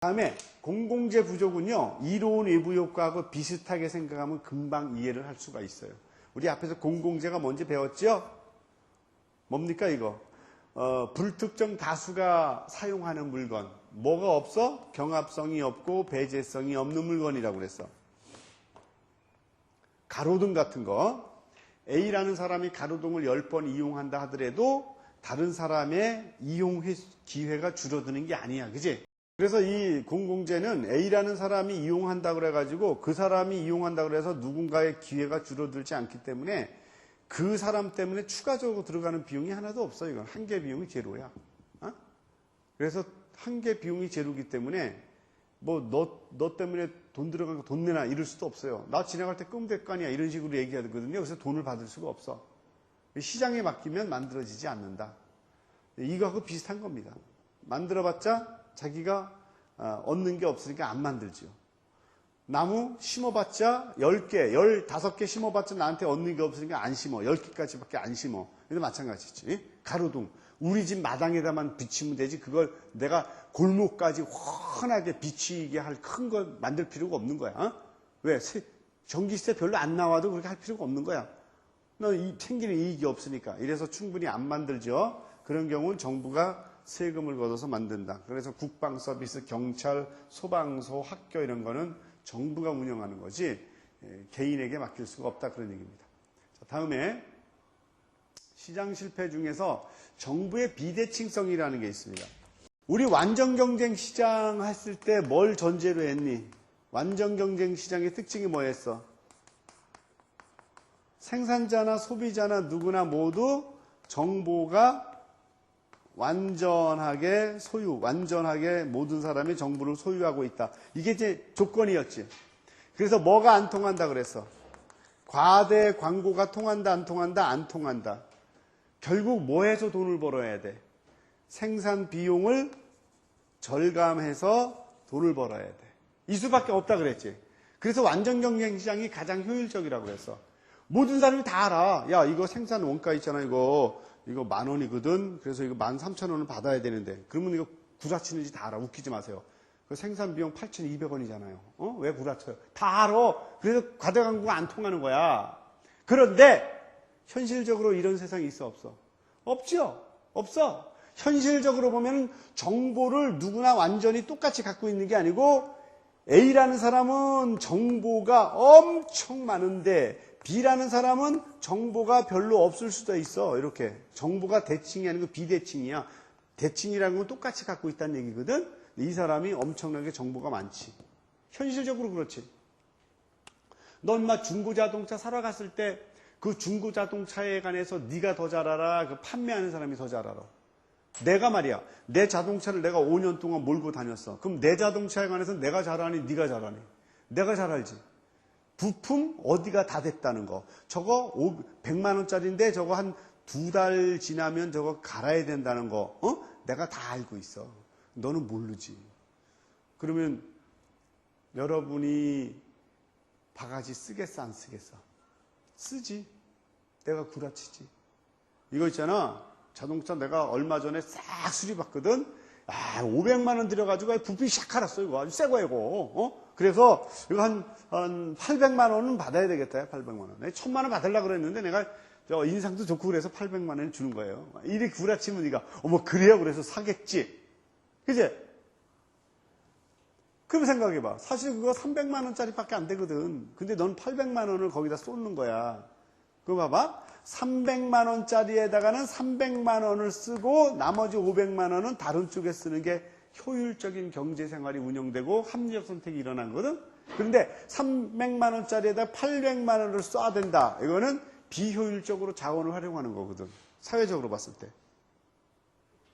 다음에 공공재 부족은요 이로운 외부 효과하고 비슷하게 생각하면 금방 이해를 할 수가 있어요. 우리 앞에서 공공재가 뭔지 배웠죠? 뭡니까 이거? 어, 불특정 다수가 사용하는 물건 뭐가 없어? 경합성이 없고 배제성이 없는 물건이라고 그랬어. 가로등 같은 거 A라는 사람이 가로등을 10번 이용한다 하더라도 다른 사람의 이용 회- 기회가 줄어드는 게 아니야. 그지? 그래서 이 공공재는 A라는 사람이 이용한다 그래가지고 그 사람이 이용한다 그래서 누군가의 기회가 줄어들지 않기 때문에 그 사람 때문에 추가적으로 들어가는 비용이 하나도 없어. 이건 한 개 비용이 제로야. 어? 그래서 한 개 비용이 제로기 때문에 뭐 너 너 때문에 돈 들어가고 돈 내나 이럴 수도 없어요. 나 지나갈 때 끄면 될거 아니야. 이런 식으로 얘기하거든요. 그래서 돈을 받을 수가 없어. 시장에 맡기면 만들어지지 않는다. 이거하고 비슷한 겁니다. 만들어봤자 자기가 어, 얻는 게 없으니까 안 만들지요. 나무 심어봤자 10개, 15개 심어봤자 나한테 얻는 게 없으니까 안 심어. 10개까지밖에 안 심어. 이도 마찬가지지. 가로등. 우리 집 마당에다만 비치면 되지. 그걸 내가 골목까지 훤하게 비치게 할큰거 만들 필요가 없는 거야. 어? 왜? 세- 전기세 별로 안 나와도 그렇게 할 필요가 없는 거야. 너 생기는 이익이 없으니까. 이래서 충분히 안 만들죠. 그런 경우는 정부가 세금을 걷어서 만든다. 그래서 국방 서비스, 경찰, 소방서, 학교 이런 거는 정부가 운영하는 거지 예, 개인에게 맡길 수가 없다 그런 얘기입니다. 자, 다음에 시장 실패 중에서 정부의 비대칭성이라는 게 있습니다. 우리 완전 경쟁 시장 했을 때 뭘 전제로 했니? 완전 경쟁 시장의 특징이 뭐였어? 생산자나 소비자나 누구나 모두 정보가 완전하게 소유, 완전하게 모든 사람이 정보를 소유하고 있다. 이게 이제 조건이었지. 그래서 뭐가 안 통한다 그랬어? 과대 광고가 통한다, 안 통한다, 안 통한다. 결국 뭐 해서 돈을 벌어야 돼? 생산 비용을 절감해서 돈을 벌어야 돼. 이 수밖에 없다 그랬지. 그래서 완전 경쟁 시장이 가장 효율적이라고 그랬어. 모든 사람이 다 알아. 야, 이거 생산 원가 있잖아, 이거. 이거 만 원이거든. 그래서 이거 만 삼천 원을 받아야 되는데. 그러면 이거 구라치는지 다 알아. 웃기지 마세요. 그 생산 비용 8,200원이잖아요. 어? 왜 구라쳐요? 다 알아. 그래서 과대 광고가 안 통하는 거야. 그런데 현실적으로 이런 세상이 있어 없어? 없죠. 없어. 현실적으로 보면 정보를 누구나 완전히 똑같이 갖고 있는 게 아니고 A라는 사람은 정보가 엄청 많은데 B라는 사람은 정보가 별로 없을 수도 있어. 이렇게. 정보가 대칭이 아니고 비대칭이야. 대칭이라는 건 똑같이 갖고 있다는 얘기거든. 이 사람이 엄청나게 정보가 많지. 현실적으로 그렇지. 넌 막 중고 자동차 사러 갔을 때 그 중고 자동차에 관해서 네가 더 잘 알아. 그 판매하는 사람이 더 잘 알아. 내가 말이야. 내 자동차를 내가 5년 동안 몰고 다녔어. 그럼 내 자동차에 관해서 내가 잘 아니, 네가 잘 아니. 내가 잘 알지. 부품 어디가 다 됐다는 거. 저거 100만 원짜리인데 저거 한 두 달 지나면 저거 갈아야 된다는 거. 어? 내가 다 알고 있어. 너는 모르지. 그러면 여러분이 바가지 쓰겠어 안 쓰겠어? 쓰지. 내가 구라치지. 이거 있잖아. 자동차 내가 얼마 전에 싹 수리봤거든. 아, 500만 원 들여가지고 부품이 샥 갈았어 이거 아주 새 거야 이거. 어? 그래서 이거 한, 한 800만 원은 받아야 되겠다. 800만 원. 내가 1000만 원 받으려고 그랬는데 내가 저 인상도 좋고 그래서 800만 원을 주는 거예요. 이리 구라치면 네가 어머 그래요 그래서 사겠지. 그제? 그럼 생각해봐. 사실 그거 300만 원짜리밖에 안 되거든. 근데 넌 800만 원을 거기다 쏟는 거야. 그거 봐봐. 300만 원짜리에다가는 300만 원을 쓰고 나머지 500만 원은 다른 쪽에 쓰는 게 효율적인 경제 생활이 운영되고 합리적 선택이 일어난 거든. 그런데 300만 원짜리에다 800만 원을 써야 된다. 이거는 비효율적으로 자원을 활용하는 거거든. 사회적으로 봤을 때.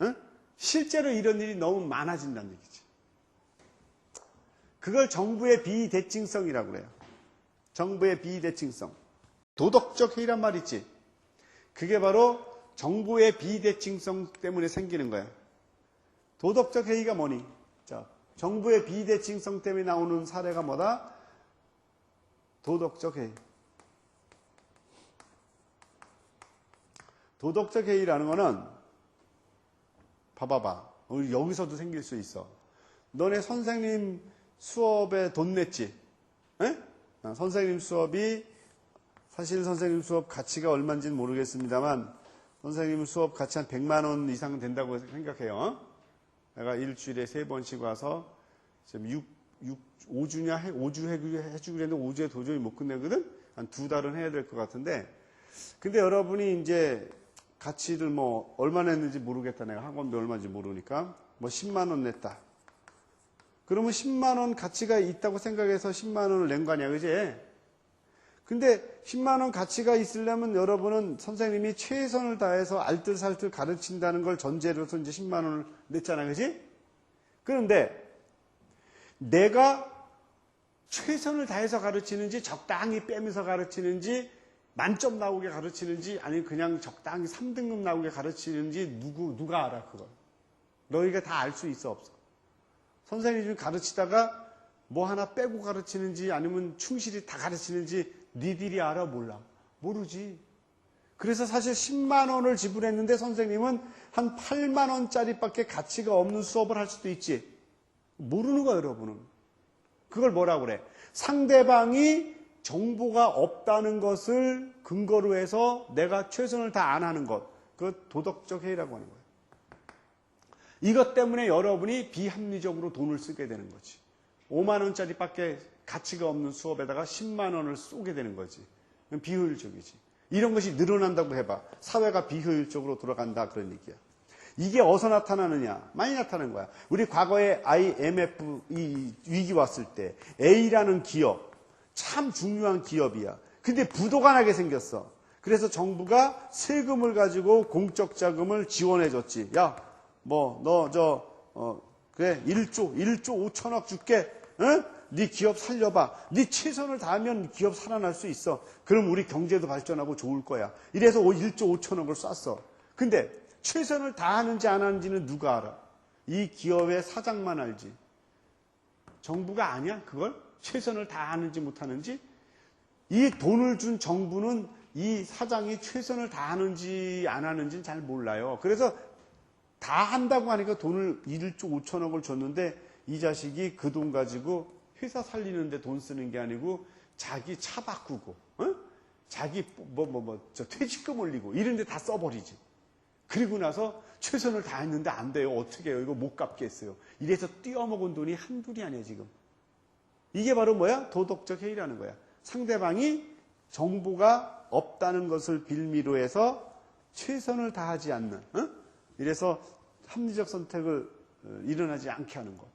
응? 실제로 이런 일이 너무 많아진다는 얘기지. 그걸 정부의 비대칭성이라고 그래요. 정부의 비대칭성. 도덕적 해이란 말 있지. 그게 바로 정부의 비대칭성 때문에 생기는 거야. 도덕적 해이가 뭐니? 자, 정부의 비대칭성 때문에 나오는 사례가 뭐다? 도덕적 해이. 도덕적 해이라는 거는 봐봐봐. 여기서도 생길 수 있어. 너네 선생님 수업에 돈 냈지? 에? 어, 선생님 수업이 사실 선생님 수업 가치가 얼마인지는 모르겠습니다만 선생님 수업 가치 한 100만 원 이상 된다고 생각해요. 내가 일주일에 세 번씩 와서 지금 6, 6, 5주냐, 5주 해주기로 했는데 5주에 도저히 못 끝내거든? 한 두 달은 해야 될 것 같은데. 근데 여러분이 이제 가치를 뭐 얼마 냈는지 모르겠다. 내가 학원비 얼마인지 모르니까. 뭐 10만 원 냈다. 그러면 10만 원 가치가 있다고 생각해서 10만 원을 낸 거 아니야. 그지? 근데 10만 원 가치가 있으려면 여러분은 선생님이 최선을 다해서 알뜰살뜰 가르친다는 걸 전제로서 이제 10만 원을 냈잖아. 그지? 그런데 내가 최선을 다해서 가르치는지 적당히 빼면서 가르치는지 만점 나오게 가르치는지 아니면 그냥 적당히 3등급 나오게 가르치는지 누구 누가 알아 그걸 너희가 다 알 수 있어 없어 선생님이 좀 가르치다가 뭐 하나 빼고 가르치는지 아니면 충실히 다 가르치는지 니들이 알아 몰라. 모르지. 그래서 사실 10만 원을 지불했는데 선생님은 한 8만 원짜리밖에 가치가 없는 수업을 할 수도 있지. 모르는 거야 여러분은. 그걸 뭐라고 그래? 상대방이 정보가 없다는 것을 근거로 해서 내가 최선을 다 안 하는 것. 그 도덕적 해이라고 하는 거예요 이것 때문에 여러분이 비합리적으로 돈을 쓰게 되는 거지. 5만 원짜리밖에 가치가 없는 수업에다가 10만 원을 쏘게 되는 거지. 비효율적이지. 이런 것이 늘어난다고 해봐. 사회가 비효율적으로 돌아간다 그런 얘기야. 이게 어디서 나타나느냐? 많이 나타나는 거야. 우리 과거에 IMF 이 위기 왔을 때 A라는 기업 참 중요한 기업이야. 근데 부도가 나게 생겼어. 그래서 정부가 세금을 가지고 공적 자금을 지원해 줬지. 야, 뭐, 너, 저, 어, 그래, 1조, 1조 5천억 줄게, 응? 네 기업 살려봐. 네 최선을 다하면 기업 살아날 수 있어. 그럼 우리 경제도 발전하고 좋을 거야. 이래서 1조 5천억을 쐈어. 근데 최선을 다하는지 안 하는지는 누가 알아? 이 기업의 사장만 알지. 정부가 아니야, 그걸? 최선을 다하는지 못하는지? 이 돈을 준 정부는 이 사장이 최선을 다하는지 안 하는지는 잘 몰라요. 그래서 다 한다고 하니까 돈을 1조 5천억을 줬는데 이 자식이 그 돈 가지고 회사 살리는데 돈 쓰는 게 아니고 자기 차 바꾸고 어? 자기 뭐 뭐 뭐 저 퇴직금 올리고 이런 데 다 써버리지. 그리고 나서 최선을 다했는데 안 돼요. 어떻게 해요? 이거 못 갚겠어요. 이래서 띄어먹은 돈이 한둘이 아니에요 지금. 이게 바로 뭐야? 도덕적 해이라는 거야. 상대방이 정보가 없다는 것을 빌미로 해서 최선을 다하지 않는 어? 이래서 합리적 선택을 어, 일어나지 않게 하는 것.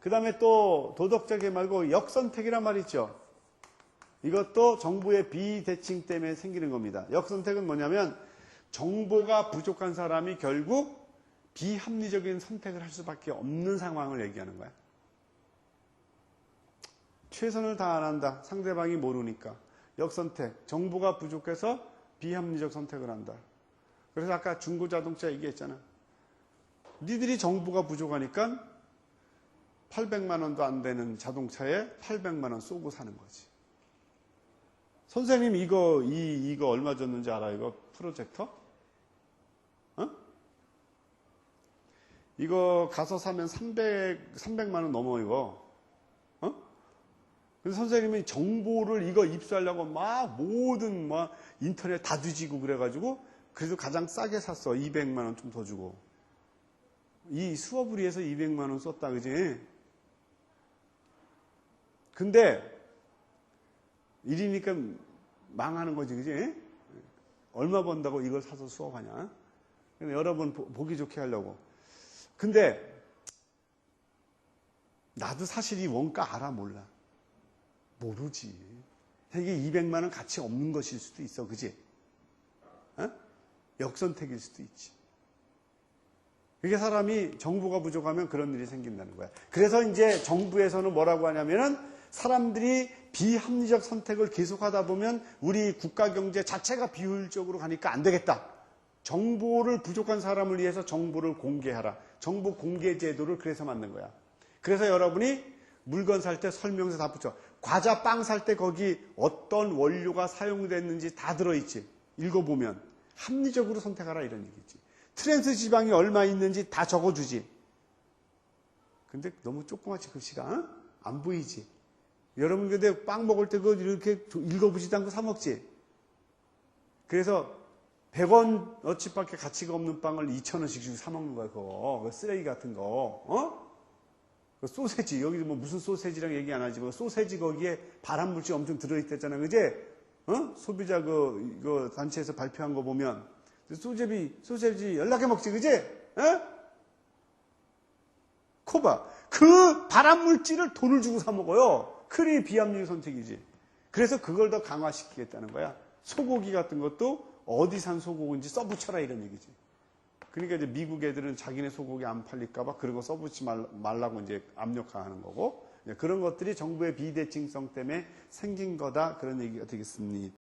그 다음에 또 도덕적이 말고 역선택이란 말 있죠. 이것도 정부의 비대칭 때문에 생기는 겁니다. 역선택은 뭐냐면 정보가 부족한 사람이 결국 비합리적인 선택을 할 수밖에 없는 상황을 얘기하는 거야. 최선을 다 안 한다. 상대방이 모르니까. 역선택. 정보가 부족해서 비합리적 선택을 한다. 그래서 아까 중고자동차 얘기했잖아. 니들이 정보가 부족하니까 800만 원도 안 되는 자동차에 800만 원 쏘고 사는 거지. 선생님 이거 이 이거 얼마 줬는지 알아? 이거 프로젝터? 어? 이거 가서 사면 300 300만 원 넘어 이거. 어? 그래서 선생님이 정보를 이거 입수하려고 막 모든 막 인터넷 다 뒤지고 그래가지고 그래도 가장 싸게 샀어. 200만 원 좀 더 주고. 이 수업을 위해서 200만 원 썼다, 그지? 근데 이리니까 망하는 거지, 그지? 얼마 번다고 이걸 사서 수업하냐? 여러분 보기 좋게 하려고. 근데 나도 사실 이 원가 알아 몰라. 모르지. 이게 200만 원 가치 없는 것일 수도 있어, 그지? 어? 역선택일 수도 있지. 이게 사람이 정보가 부족하면 그런 일이 생긴다는 거야. 그래서 이제 정부에서는 뭐라고 하냐면은 사람들이 비합리적 선택을 계속하다 보면 우리 국가 경제 자체가 비효율적으로 가니까 안 되겠다. 정보를 부족한 사람을 위해서 정보를 공개하라. 정보 공개 제도를 그래서 만든 거야. 그래서 여러분이 물건 살 때 설명서 다 붙여. 과자 빵 살 때 거기 어떤 원료가 사용됐는지 다 들어있지. 읽어보면. 합리적으로 선택하라 이런 얘기지. 트랜스 지방이 얼마 있는지 다 적어주지. 근데 너무 조그맣지 글씨가 어? 안 보이지. 여러분 근데 빵 먹을 때 그거 이렇게 읽어보지도 않고 사 먹지. 그래서 100원 어치밖에 가치가 없는 빵을 2,000원씩 주고 사 먹는 거야, 그거. 그 쓰레기 같은 거. 어? 그 소세지, 여기 뭐 무슨 소세지랑 얘기 안 하지만 소세지 거기에 발암물질 엄청 들어있댔잖아, 그제? 어? 소비자 그, 이거 단체에서 발표한 거 보면. 소제비, 소세지 연락해 먹지, 그제? 어? 코바. 그 발암물질을 돈을 주고 사 먹어요. 크리 비합리의 선택이지. 그래서 그걸 더 강화시키겠다는 거야. 소고기 같은 것도 어디 산 소고기인지 써붙여라 이런 얘기지. 그러니까 이제 미국 애들은 자기네 소고기 안 팔릴까봐 그런 거 써붙지 말- 말라고 이제 압력화하는 거고 그런 것들이 정부의 비대칭성 때문에 생긴 거다 그런 얘기가 되겠습니다.